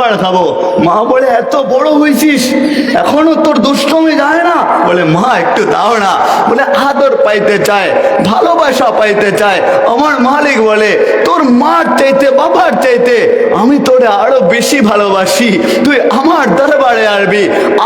পাড় খাব। মা বলে, এত বড় হয়েছিস, এখনও তোর দুষ্টমি যায় না? বলে, মা, একটু দাও না। বলে, আদর পাইতে চায়, ভালোবাসা পাইতে চায়। আমার মালিক বলে, তোর মার চাইতে, বাবার চাইতে আমি তোরে আরও বেশি ভালোবাসি। তুই আমার দরবারে আসবি,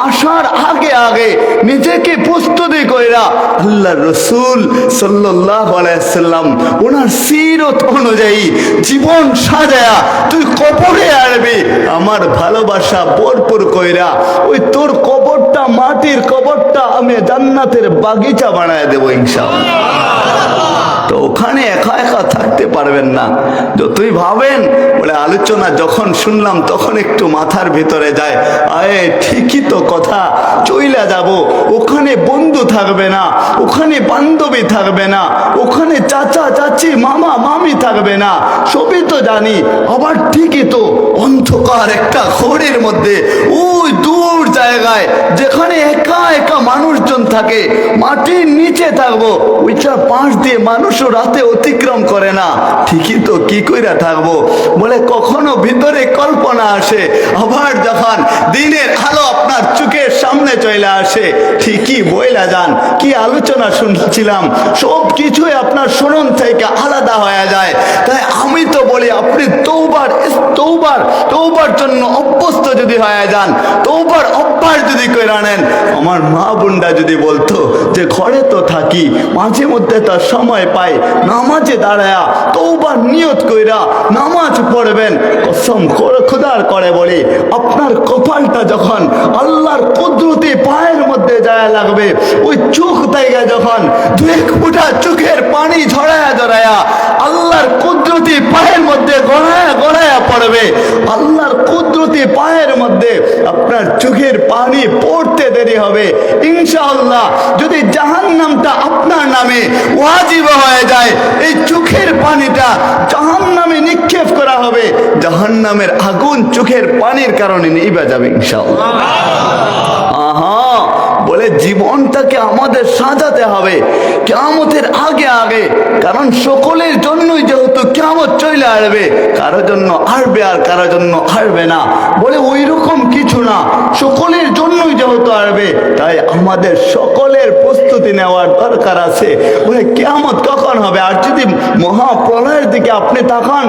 আসার আগে আগে নিজেকে প্রস্তুতি কইরা আল্লাহ রসুল সাল্লাহ আলাইসাল্লাম ওনার সিরত অনুযায়ী জীবন সাজায়া তুই কপরে আসবি। আমার ভালোবাসা ভরপুর কইরা, ওই তোর কবরটা, মাটির কবরটা আমি জান্নাতের বাগিচা বানায় দেবো ইনশাআল্লাহ। তো ওখানে একা একা থাকতে পারবেন না। যতই ভাবেন, বলে আলোচনা যখন শুনলাম, তখন একটু মাথার ভিতরে যায়। আয়ে ঠিকই তো কথা, চইলা যাব। ওখানে বন্ধু থাকবে না, ওখানে বান্ধবী থাকবে না, ওখানে চাচা, চাচি, মামা, মামি থাকবে না। সবই তো জানি, আবার ঠিকই তো অন্ধকার একটা ঘোরের মধ্যে, ওই দূর জায়গায়, যেখানে একা একা মানুষজন থাকে, মাটির নিচে থাকব ওইটার পাশ দিয়ে মানুষও রাতে অতিক্রম করে না। ঠিকই তো, কি কইরা থাকব? বলে, কখনো ভিতরে কল্পনা আসে। আবার যখন দিনের আলো আপনার চোখের সামনে চলে আসে, ঠিকই বইলা যান। কি আলোচনা শুনছিলাম? সব কিছুই আপনার স্মরণ থেকে আলাদা হয়ে যায়। তাই আমি তো বলি, আপনি তৌবার তৌবার তৌবার জন্য অভ্যস্ত যদি হয়ে যান তৌবার অভ্যাস যদি করে আনেন আমার মা বোনটা যদি বলতো যে, ঘরে তো থাকি, মাঝে মধ্যে তার সময় পাই নামাজে দাঁড়ায়া তৌবার নিয়ত কইরা নামাজ পড়বেন। কসম খুদার করে বলি, আপনার কপালটা যখন আল্লাহর কুদরতি পায়ের মধ্যে যায় লাগবে, ওই চোখ থেকে যখন দু ফুটা চোখের পানি ঝরায়া ঝরায়া আল্লাহর কুদরতি পায়ের মধ্যে গড়ায়া গড়ায়া পড়বে, আল্লাহর কুদরতি পায়ের মধ্যে আপনার চোখের পানি পড়তে দেরি হবে। ইনশাআল্লাহ যদি জাহান্নামটা আপনার নামে ওয়াজিব হয়ে যায়। এই চোখের পানিটা জাহান নামে নিক্ষেপ করা হবে। জাহান নামের আগুন চোখের পানির কারণে নিবে যাবে, ইনশাআল্লাহ। আহা বলে জীবনটাকে আমাদের সাজাতে হবে কেমতের আগে আগে। কারণ সকলের জন্যই যেহেতু কেমত চলে আসবে, কারও জন্য আসবে আর কারও জন্য আসবে না। বলে ওই রকম কিছু না, সকলের জন্যই যেহেতু আসবে, তাই আমাদের সকলের প্রস্তুতি নেওয়ার দরকার আছে। বলে কেমত কখন হবে? আর যদি মহাপ্রলয়ের দিকে আপনি তাকান,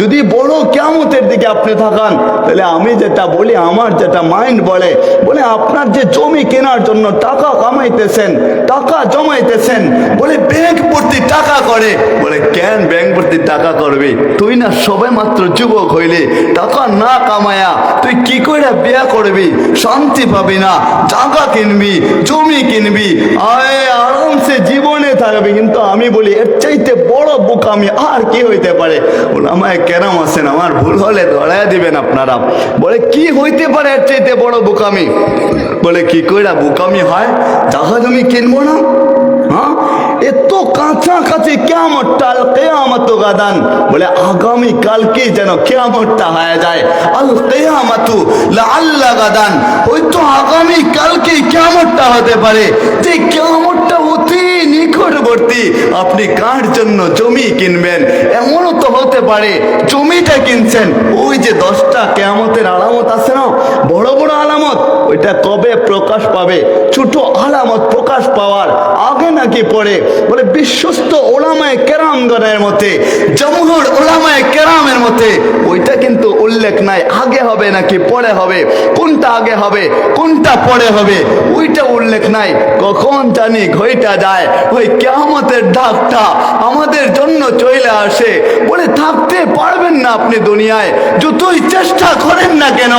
যদি বড় কেমতের দিকে আপনি তাকান, তাহলে আমি যেটা বলি, আমার যেটা মাইন্ড বলে বলে আপনার যে জমি কেনার জন্য টাকা কামাইতেছেন, টাকা জমাইতেছেন, বলে ব্যাংক ভর্তি টাকা করে। বলে, কেন ব্যাংক ভর্তি টাকা করবি? তুই না সবে মাত্র যুবক হইলে, টাকা না কামায়া তুই কি করে বিয়া করবি? শান্তি পাবি না জায়গা কিনবি, জমি কিনবি। আয়, আরামসে জীবনে থাকবি। কিন্তু আমি বলি, এর চাইতে বড় বোকামি আর কি হইতে পারে? আমায় কেরাম আছেন, আমার ভুল হলে ধরাইয়া দিবেন আপনারা। বলে, কি হইতে পারে এর চাইতে বড় বোকামি? বলে, কি কইরা বোকামি হয়? জাহাজ আমি কিনবো না? হ্যাঁ? এত কাছাকাছি কেমনটা আল কেয়ামত গাদান। বলে আগামী কালকে যেন কেয়ামতটা হয়ে যায়। আল কেয়ামাতু আল্লাহ গাদান। ওই তো আগামী কালকে কেয়ামতটা হতে পারে। যে কেয়ামতটা অতি নিকটবর্তী আপনি কার জন্য জমি কিনবেন? এমনও তো হতে পারে, জমিটা কিনছেন। ওই যে দশটা কেয়ামতের আলামত আছে না? বড় বড় আলামত। ওইটা কবে প্রকাশ পাবে? ছোট আলামত প্রকাশ পাওয়ার নাকি পড়ে। বলে, বিশ্বস্ত ওলামায় কেরামগণের মতে, জমহুর ওলামায় কেরামের মতে, ওইটা কিন্তু উল্লেখ নাই। আগে হবে নাকি পরে হবে? কোনটা আগে হবে? কোনটা পরে হবে? ওইটা উল্লেখ নাই। কখন জানি ঘইটা যায়। ওই কেয়ামতের ডাকটা আমাদের জন্য চলে আসে। বলে, থাকতে পারবেন না আপনি দুনিয়ায়। যতই চেষ্টা করেন না কেন,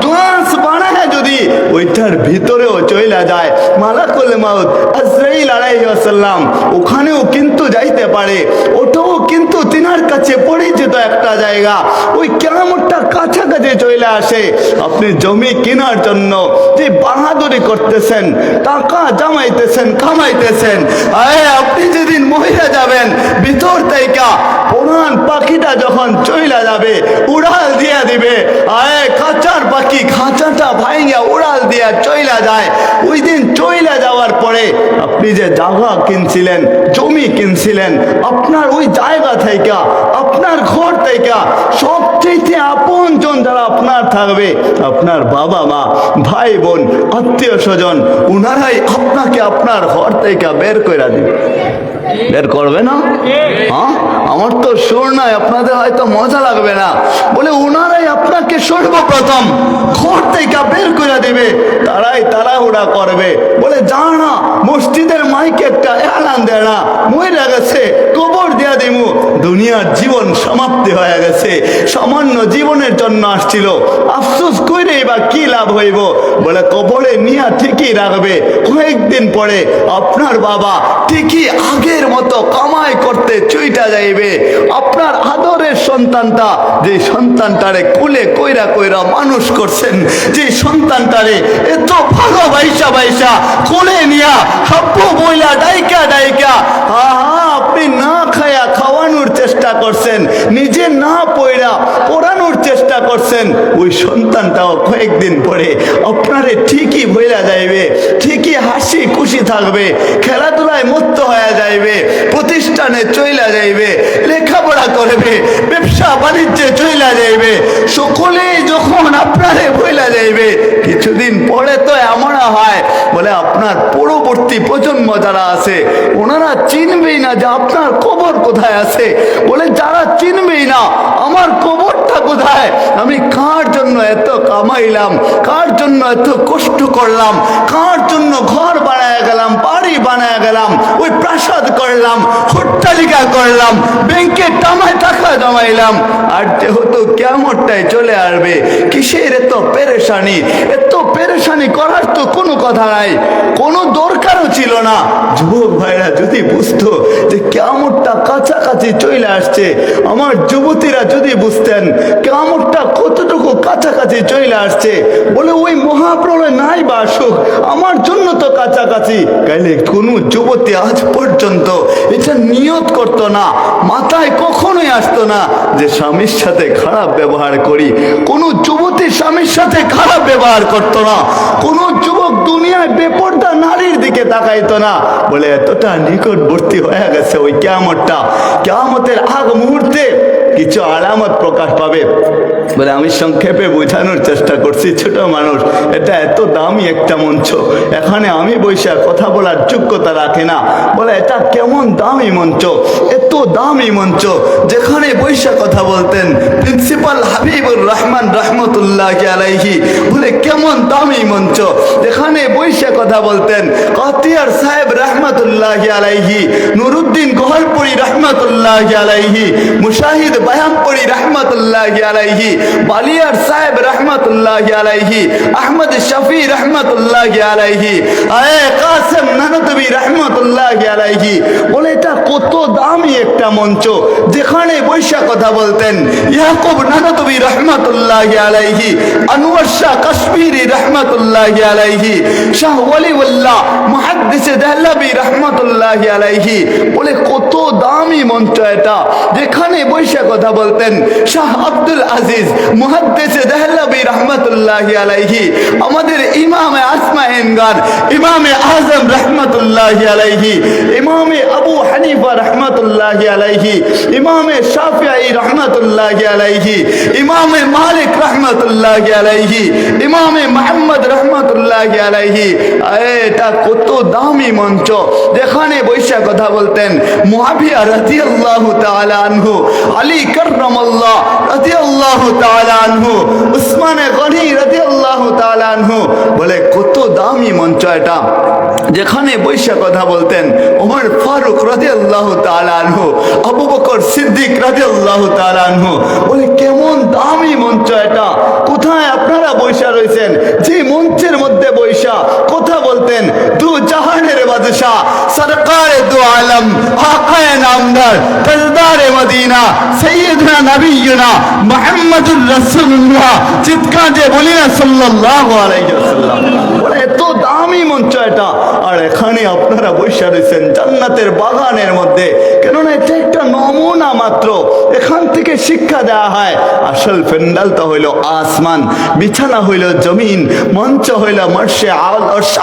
দোয়াস বানায় যদি, ওইটার ভিতরেও চলে যায়। মালাকুল মাউত, আজরাইল আলাইহি ওয়াসাল্লাম ওখানেও কিন্তু যাইতে পারে ওটাও কিন্তু তিনার কাছে পরিচিত একটা জায়গা, ওই কেরামতটা কাছাকাছি চলে আসে। আপনি জমি কেনার জন্য যে বাহাদুরি করতেছেন, টাকা জমাইতেছেন, কামাইতেছেন আপনি যেদিন মহিলা যাবেন, ভিতর থেকে পুরান পাখিটা যখন চইলা যাবে, উড়াল দিয়ে দিবে। আয় কাচার পাখি খাঁচাটা ভাইঙ্গা উড়াল দিয়া চইলা যায়। ওই দিন চইলা যাওয়ার পরে আপনি যে জায়গা কিনছিলেন, জমি কিনছিলেন, আপনার ওই জায়গা থেকে আপনার ঘর থেকে সবচেয়ে আপন জন যারা আপনার থাকবে, আপনার বাবা মা, ভাই বোন, আত্মীয় স্বজন ওনারাই আপনাকে আপনার ঘর থেকে বের করে দিবে। বের করবে না? হ্যাঁ? আমার তো সুর নাই, আপনাদের হয়তো মজা লাগবে না। বলে ওনারাই আপনাকে সর্বপ্রথম ঘর থেকে বের করে দিবে, তারাই তাড়াহুড়া করবে। বলে যা না মসজিদের মাইকে একটা এলান দেয় না মহিলা গেছে, কবর দিয়া দিমু। দুনিয়ার জীবন সমাপ্তি হয়ে গেছে, সামান্য জীবনের জন্য আসছিল। আফসোস লাভ হইব। বলে কবরে নিয়া ঠিকই রাখবে। কয়েকদিন পরে আপনার বাবা ঠিকই আগের মতো কামাই করতে চুইটা যাইবে। আপনার আদরের সন্তানটা যে সন্তানটারে কুলে কইরা কইরা মানুষ করছেন, যে সন্তানটারে এত ভালো বাইসা বাইসা কোলে নিয়া হাপ্পু বইলা ডাইকা ডাইকা, আহা, আপনি না খায়া খাওয়ানোর চেষ্টা করছেন, নিজে না পয়রা পড়ানোর চেষ্টা করছেন, ওই সন্তানটাও কয়েকদিন পরে আপনারে ঠিকই ভইলা যাইবে, ঠিকই হাসি খুশি থাকবে, খেলাধুলায় মুক্ত হয়ে যাইবে, প্রতিষ্ঠানে চইলা যাইবে, লেখাপড়া করবে, ব্যবসা বাণিজ্যে চইলা যাইবে সকলেই যখন আপনারে ভইলা যাইবে, কিছুদিন পরে তো এমন হয়, বলে আপনার পরবর্তী প্রজন্ম যারা আছে, ওনারা চিনবেই না যে আপনার কবর কোথায় আছে, বলে যারা চিনবেই না, আমার কবরটা কোথায় আমি কার জন্য এত কামাইলাম? কার জন্য এত কষ্ট করলাম? কার জন্য ঘর বানায় গেলাম? বাড়ি বানায় গেলাম? ওই প্রাসাদ করলাম, হট্টালিকা করলাম, ব্যাংকে টামায় টাকা জমাইলাম। আর যেহেতু কেমনটাই চলে আসবে, কিসের এত পেরেশানি? এত পেরেশানি করার তো কোনো কথা নাই। কোনো দরকারও ছিল না। যুবক ভাইরা যদি বুঝতো যে কেমনটা কাছাকাছি চলে আসছে, আমার যুবতীরা যদি বুঝতেন কেমনটা কতটুকু কাছাকাছি চলে আসছে? বলে, ওই মহাপ্রলয় নাই বা আসুক আমার জন্য তো কাছাকাছি। কাইলে কোনো যুবতী আজ পর্যন্ত এটা নিয়ত করতো না, মাথায় কখনোই আসতো না যে স্বামীর সাথে খারাপ ব্যবহার করি। কোনো যুবতী স্বামীর সাথে খারাপ ব্যবহার করতো না, কোনো যুবক দুনিয়ায় বেপর্দা নারীর দিকে তাকাইতো না। বলে, এতটা নিকটবর্তী হয়ে গেছে ওই কেয়ামতটা কেয়ামতের আগ মুহূর্তে কিছু আরামত প্রকাশ পাবে বলে আমি সংক্ষেপে বোঝানোর চেষ্টা করছি, ছোট মানুষ। এটা এত দামি একটা মঞ্চ। এখানে আমি বৈশা কথা বলার যোগ্যতা রাখে না। বলে, এটা কেমন দামি মঞ্চ? এত দামি মঞ্চ। যেখানে বৈশা কথা বলতেন প্রিন্সিপাল হাবিবুর রহমান রহমতুল্লাহ আলাইহি বলে কেমন দামি মঞ্চ। যেখানে বৈশা কথা বলতেন কাতিয়ার সাহেব রহমতুল্লাহ আলাইহি, নুরুদ্দিন গহলপুরি রহমতুল্লাহ আলাইহি, মুশাহিদ বায়ামপুরি রহমতুল্লাহ আলাইহি, বালিয়ার সাহেব রহমতুল্লাহ আলাইহি, আহমদ শফি রহমতুল্লাহ আলাইহি, আয়ে কাসেম নানতবি রহমতুল্লাহ আলাইহি। বলে এটা কত দামি একটা মঞ্চ। যেখানে বৈশা কথা বলতেন ইয়াকুব নানতবি রহমতুল্লাহ আলাইহি, আনোয়ার শাহ কাশ্মীরি রহমতুল্লাহ আলাইহি শাহ ওয়ালিউল্লাহ মুহাদ্দিসে দেহলবি রহমতুল্লাহ আলাইহি বলে কত দামি মঞ্চ এটা। যেখানে বৈশা কথা বলতেন, শাহ আব্দুল আজিজ মুহাদ্দিসে দেহলবি রহমতুল্লাহ আলাইহি, আমাদের ইমামে আসমা হিনগার ইমামে আজম রহমতুল্লাহ আলাইহি, ইমামে আবু হানিফা রহমতুল্লাহ আলাইহি, ইমামে শাফিঈ রহমতুল্লাহ আলাইহি, ইমামে মালিক রহমতুল্লাহ আলাইহি, ইমামে মোহাম্মদ রহমতুল্লাহ আলাইহি। এটা কত দামি মঞ্চ। যেখানে বৈশা কথা বলতেন মুআবিয়া রাদিয়াল্লাহু তাআলা আনহু, আলী কাররামাল্লাহ রাদিয়াল্লাহু তাআলা আনহু, উসমানে গনি রাদিয়াল্লাহু তাআলা আনহু বলে, কত দামি মঞ্চ এটা। যেখানে বৈশা কথা বলতেন, ওমর ফারুক রাদিয়াল্লাহু তাআলা আনহু, আবু বকর সিদ্দিক রাদিয়াল্লাহু তাআলা আনহু বলে, কেমন দামি মঞ্চ এটা। কোথায় আপনারা বৈশা রয়েছেন? যে মঞ্চের মধ্যে বৈশা। কথা বলতেন, দু জাহানের বাদশাহ, সরকারে দু আলম আকায় নামদার তাজদারে মদিনা সৈয়দনা নবীনা মোহাম্মদুর রাসূলুল্লাহ চিৎকার যে বলি না সাল্লাল্লাহু আলাইহি ওয়াসাল্লাম এত দামি মঞ্চ এটা আর এখানে আপনারা বসে রয়েছেন জান্নাতের বাগানের মধ্যে। কেননা এটা একটা নমুনা মাত্র। এখান থেকে শিক্ষা দেওয়া হয়, আসল প্যান্ডালটা হইল আসমান, বিছানা হইল জমিন, মঞ্চ হইল মর্ষে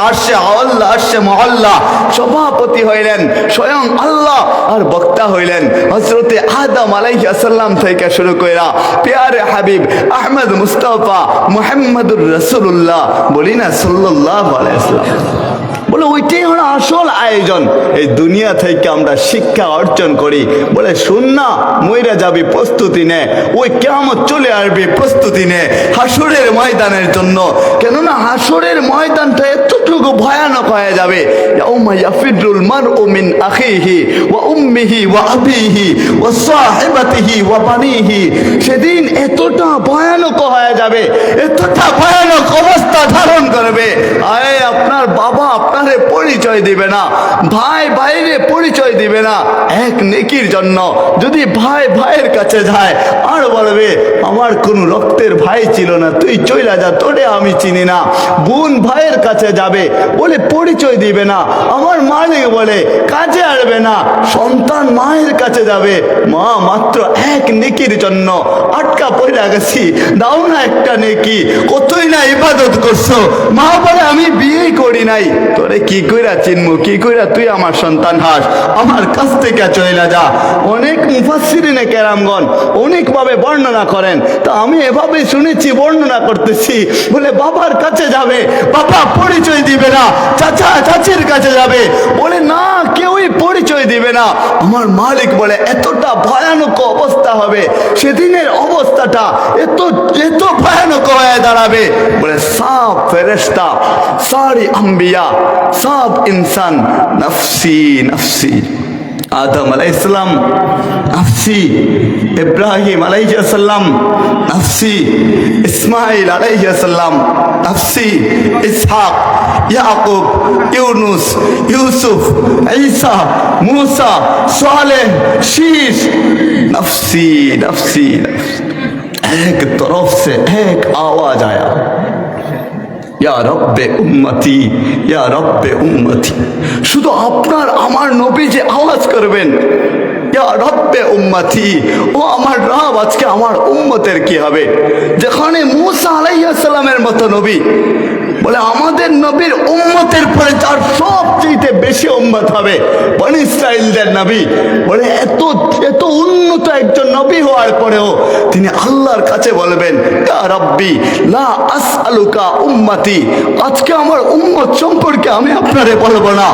আরশে আল্লাহ, আরশে মহল্লা। সভাপতি হইলেন স্বয়ং আল্লাহ আর বক্তা হইলেন হজরতে আদম আলাইসাল্লাম থেকে শুরু কইরা পেয়ারে হাবিব আহমদ মুস্তফা মুহাম্মদুর রসুল্লাহ বলি না সাল্লাহ আলাইসাল্লাম বলে, ওইটাই হলো আসল আয়োজন। এই দুনিয়া থেকে আমরা শিক্ষা অর্জন করি। বলে শুন না মইরা যাবি, প্রস্তুতি নে। ওই কেমন চলে আসবি, প্রস্তুতি নে হাসুরের ময়দানের জন্য। কেননা হাসুরের ময়দানটা এতটুকু ভয়ানক হয়ে যাবে ইয়াফিরুল মারউ মিন আখিহি ওয়া উম্মিহি ওয়া আবিহি ওয়া সাহিবাতিহি ওয়া বানিহি। সেদিন এতটা ভয়ানক হয়ে যাবে, এতটা ভয়ানক অবস্থা ধারণ করবে। আয়, আপনার বাবা আপনারে পরিচয় দিবে না, ভাই ভাইরে পরিচয় দিবে না, এক নেকির জন্য যদি ভাই ভাইয়ের কাছে যায়, আর বলবে, আমার কোন রক্তের ভাই ছিল না, তুই চইলা যা, তোরে আমি চিনি না। বোন ভাইয়ের কাছে যাবে, বলে পরিচয় দিবে না, আমার মালিক বলে, কাজে আসবে না। সন্তান মায়ের কাছে যাবে, মা, মাত্র এক নেকির জন্য আটকা পড়ে গেছি, দাও না একটা নেকি, কতই না ইবাদত করছ। মা বলে, আমি বিয়ে করি নাই তোরে কি কইরা চিনমু? কি কইরা তুই আমার সন্তান হাস? আমার কাছ থেকে চলে যা। অনেক মুফাসসিরিনে কেরামগণ অনেকভাবে বর্ণনা করেন। তা আমি এভাবে শুনেছি, বর্ণনা করতেছি। বলে, বাবার কাছে যাবে, বাবা পরিচয় দিবে না, চাচা, চাচির কাছে যাবে। বলে, না, কেউই পরিচয় দিবে না। আমার মালিক বলে, এতটা ভয়ানক অবস্থা হবে। সেদিনের অবস্থাটা এত এত ভয়ানক হয়ে দাঁড়াবে। বলে সব ফেরেস্তা সারি আম্বিয়া সব ইনসান নফসি নফসি আদম আলাইসালাম নফসি ইব্রাহিম আলাইসাল্লাম নফসি ইসমাইল আলাইসাল্লাম নফসি ইসহাক ইয়াকুব ইউনুস ইউসুফ ঈসা मूसा सालेह शीश नफसी नफसी नफसी एक तरफ से एक आवाज आया ইয়া রব্বে উম্মতি, ইয়া রব্বে উম্মতি। শুধু আপনার, আমার নবী যে আওয়াজ করবেন, ইয়া রব্বে উম্মতি, ও আমার রব, আজকে আমার উম্মতের কি হবে? যেখানে মুসা আলাইসাল্লামের মতো নবী বলে, আমাদের নবীর উম্মতের পরে যার সবচেয়ে বেশি উম্মত হবে, বনি ইসরায়েলদের নবী। বলে, এত এত উন্নত একজন নবী হওয়ার পরেও তিনি আল্লাহর কাছে বলবেন ইয়া রব্বি, লা আসআলুকা উম্মতি। আজকে আমার উম্মত সম্পর্কে আমি আপনারে বলব না,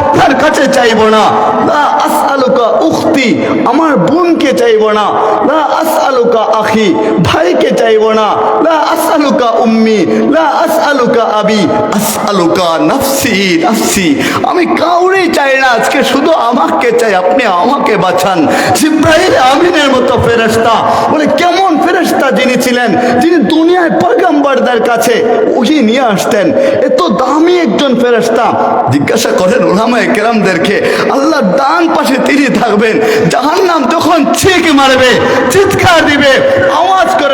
আপনার কাছে চাইব না। লা আসআলুকা উখতি, আমার বোনকে চাইব না। লা আসআলুকা আখি, ভাইকে চাইব না। লা আসআলুকা উম্মি, লা আবি আসআলুকা নফসি নফসি। আমি কাউরেই চাই না, আজকে শুধু আমাকে চাই, আপনি আমাকে বাঁচান। আমিনের মতো কেমন যিনি ছিলেন, যিনি দুনিয়ায় কাছে ওহি নিয়ে আসতেন। এত দামি একজন ফেরেশতা। জিজ্ঞাসা করেন ওলামায়ে কেরামদেরকে, আল্লাহ ডান পাশে তিনি থাকবেন, জাহান্নাম তখন ছিক মারবে, চিৎকার দিবে, আওয়াজ করবে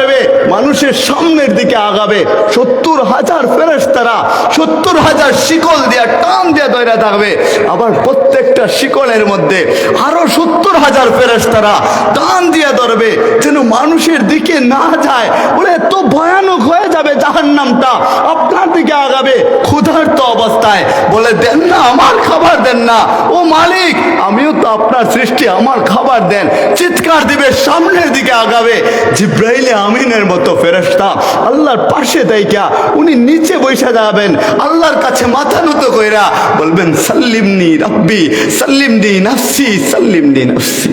মানুষের সামনের দিকে আগাবে। সত্তর হাজার ফেরেশতারা সত্তর হাজার শিকল দিয়া টান দিয়া দইরা থাকবে। আবার প্রত্যেকটা শিকলের মধ্যে আরও সত্তর হাজার ফেরেশতারা টান দিয়া ধরবে যেন মানুষের দিকে না যায়। বলে, এত ভয়ানক হয়ে যাবে জাহান্নামটা। আপনার দিকে আগাবে ক্ষুধার্ত অবস্থায়। বলে, দেন না, আমার খাবার দেন না। ও মালিক, আমিও তো আপনার সৃষ্টি, আমার খাবার দেন। চিৎকার দিবে, সামনের দিকে আগাবে। জিব্রাইলে আমিনের মতো ফেরেশতা আল্লাহর পাশে দেইকা উনি নিচে বৈশা যাবেন আল্লাহর কাছে মাথা নত কইরা বলবেন, সাল্লিমনি রব্বি, সাল্লিমনি নাফসি সাল্লিমনি নাফসি।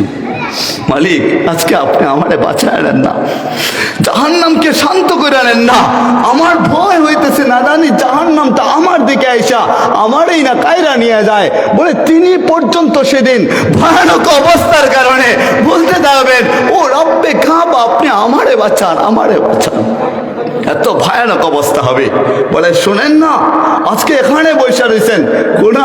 মালিক, আজকে আপনি আমারে বাঁচায় নেন না। জাহান্নামকে শান্ত করে নেন না। আমার ভয় হইতেছে না জানি জাহান্নামটা আমার দিকে আইসা আমারই না কায়রা নিয়ে যায়। বলে তিনি পর্যন্ত সেদিন ভয়ানক অবস্থার কারণে বলতে থাকবেন, ও রব্বে, কাবা, আপনি আমারে বাঁচান আমারে বাঁচান। এত ভয়ানক অবস্থা হবে। বলে, শুনেন না, আজকে এখানে বসে রয়েছেন।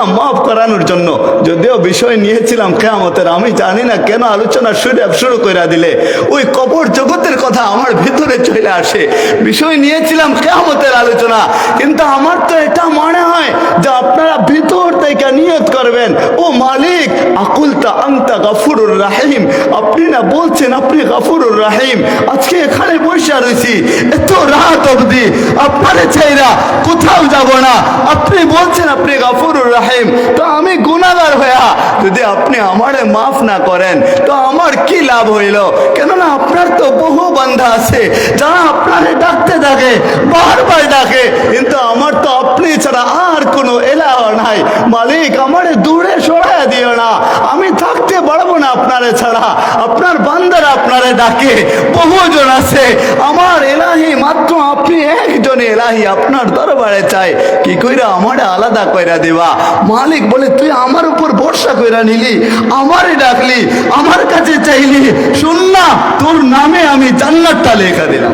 গুণা মাফ করানোর জন্য। যদিও বিষয় নিয়েছিলাম কেমতের আমি জানি না কেন আলোচনা শুরু শুরু করে দিলে। ওই কবর জগতের কথা আমার ভিতরে চলে আসে। বিষয় নিয়েছিলাম কেমতের আলোচনা, কিন্তু আমার তো এটা মনে হয় যে আপনারা ভিতর থেকে নিয়ত করবেন, ও মালিক, আকুলতা আংতা গাফুরুর রাহিম। আপনি না বলছেন, আপনি গাফুরুর রাহিম। আজকে এখানে বসে রয়েছি এত রাত অবধি। আপনারে চাইরা কোথাও যাব না। আপনি বলছেন, আপনি গাফুরুর রাহিম। তো আমি গুনাগার হইয়া যদি আপনি আমারে মাফ না করেন, তো আমার কি লাভ হইল? কেননা আপনার তো বহু বান্ধা আছে, যারা আপনারে ডাকতে থাকে বারবার ডাকে, কিন্তু আমার তো আপনি ছাড়া আর কোনো এলাহ নাই। মালিক, আমারে দূরে সরাইয়া দিও না। আমি থাকতে পারব না আপনারে ছাড়া। আপনার বান্দারা আপনারে ডাকে, বহুজন আছে। আমার এলাহি মাত্র আপনি একজন এলাহি আপনার দরবারে চাই। কি কইরা আমারে আলাদা কইরা দেবা? মালিক বলে, তুই আমার উপর ভরসা করে নিলি আমারে ডাকলি, আমার কাছে চাইলি। শুন না, তোর নামে আমি জান্নাতটা লেখা দিলাম।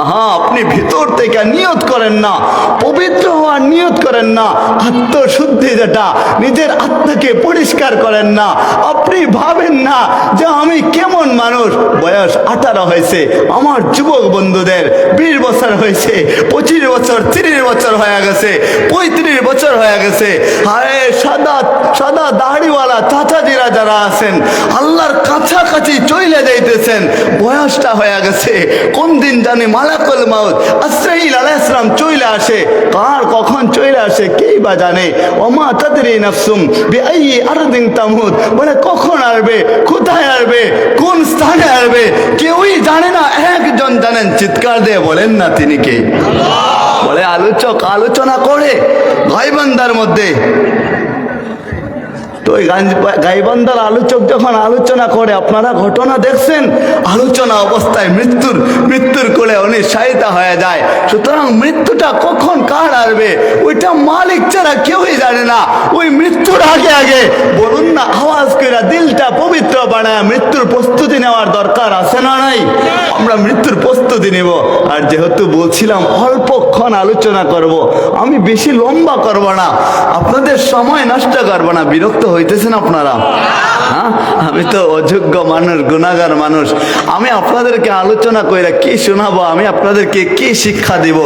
আহা আপনি ভিতর থেকে নিয়ত করেন না, পবিত্র হওয়ার নিয়ত করেন না, আত্মশুদ্ধি যেটা, নিজের আত্মাকে পরিষ্কার করেন না। আপনি ভাবেন না যে আমি কেমন মানুষ। বয়স আঠারো হয়েছে, আমার যুবক বন্ধুদের বিশ বছর হয়েছে, পঁচিশ বছর, তিরিশ বছর হয়ে গেছে, পঁয়ত্রিশ বছর হয়ে গেছে। আরে সাদা সাদা দাড়িওয়ালা চাচাজিরা যারা আছেন, আল্লাহর কাছাকাছি চলে যাইতেছেন, বয়সটা হয়ে গেছে কোন দিন জানি মালাকুল মাউত আসরাইল আলাইহিসসালাম চলে আসে। কার কখন চলে আসে কেই বা জানে? ওমা তাদরি নাফসুম বিআই আরদিন তামুত বলে, কখন আসবে? কোথায় আসবে? কোন স্থানে আসবে? কেউই জানে না, একজন জানেন, চিৎকার দিয়ে বলেন না তিনি কে। বলে, আলোচক, আলোচনা করে গাইবান্দার মধ্যে তো ওই গাইবান্দার আলোচক যখন আলোচনা করে, আপনারা ঘটনা দেখছেন, আলোচনা অবস্থায় মৃত্যুর মৃত্যুর কোলে উনি সাহিতা হয়ে যায়। সুতরাং মৃত্যুটা কখন কার আসবে ওইটা মালিক ছাড়া কেউই জানে না। ওই মৃত্যুর আগে আগে বলুন না, আওয়াজ করে দিলটা পবিত্র বানায় মৃত্যুর প্রস্তুতি নেওয়ার দরকার আছে না নাই? আমরা মৃত্যুর প্রস্তুতি নেব। আর যেহেতু বলছিলাম, অল্পক্ষণ আলোচনা করব, আমি বেশি লম্বা করব না। আপনাদের সময় নষ্ট করব না, বিরক্ত হইতেছেন আপনারা? হ্যাঁ? আমি তো অযোগ্য মানুষ, গুণাগার মানুষ। আমি আপনাদেরকে আলোচনা কইরা কি শোনাবো? আমি আপনাদেরকে কি শিক্ষা দিব?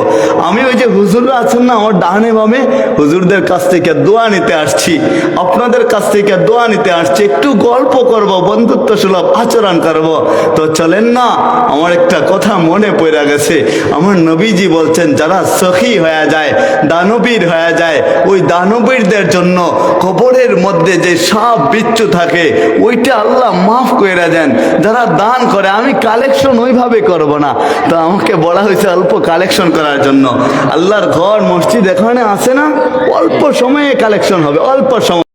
আমি ওই যে হুজুররা আছেন না, আমার ডানে বামে, হুজুরদের কাছ থেকে দোয়া নিতে আসছি। আপনাদের কাছ থেকে দোয়া নিতে আসছি। একটু গল্প করব বন্ধুত্ব সুলভ আচরণ করব। তো চলেন না, আমার একটা কথা মনে পড়ে গেছে। আমার নবীজি বলছেন, যারা সখী হয়ে যায়, দানবীর হয়ে যায়, ওই দানবীরদের জন্য কবরের মধ্যে যে সব বিচ্ছু থাকে, ওইটা আল্লাহ মাফ করে দেন। যারা দান করে, আমি কালেকশন ওইভাবে করব না। তো আমাকে বলা হয়েছে অল্প কালেকশন করার জন্য। আল্লাহর ঘর, মসজিদ এখানে আসে না? অল্প সময়ে কালেকশন হবে, অল্প সময়।